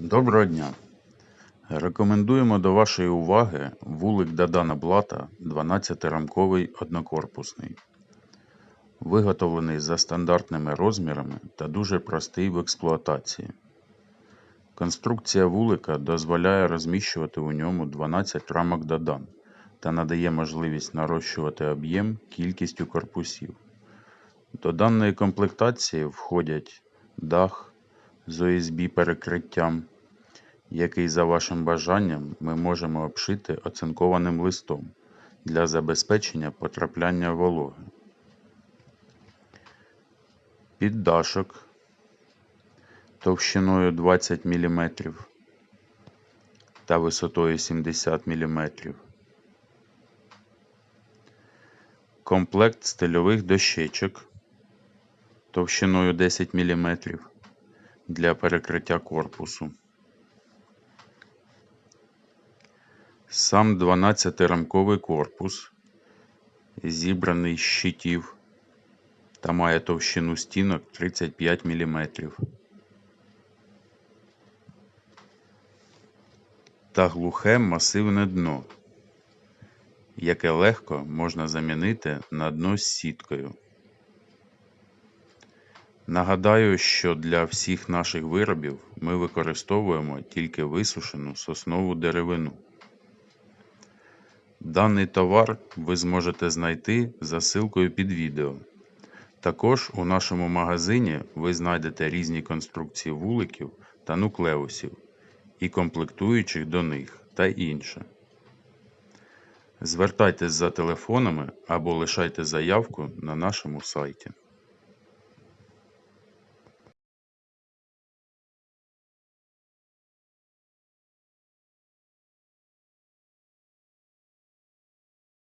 Доброго дня! Рекомендуємо до вашої уваги вулик Дадана Блата 12-рамковий однокорпусний. Виготовлений за стандартними розмірами та дуже простий в експлуатації. Конструкція вулика дозволяє розміщувати у ньому 12 рамок Дадан та надає можливість нарощувати об'єм кількістю корпусів. До даної комплектації входять дах з ОСБ перекриттям, який за вашим бажанням ми можемо обшити оцинкованим листом для забезпечення потрапляння вологи. Піддашок товщиною 20 мм та висотою 70 мм. Комплект стильових дощечок товщиною 10 мм для перекриття корпусу. Сам 12-рамковий корпус зібраний з щитів та має товщину стінок 35 мм та глухе масивне дно, яке легко можна замінити на дно з сіткою. Нагадаю, що для всіх наших виробів ми використовуємо тільки висушену соснову деревину. Даний товар ви зможете знайти за ссылкою під відео. Також у нашому магазині ви знайдете різні конструкції вуликів та нуклеусів і комплектуючих до них та інше. Звертайтесь за телефонами або лишайте заявку на нашому сайті.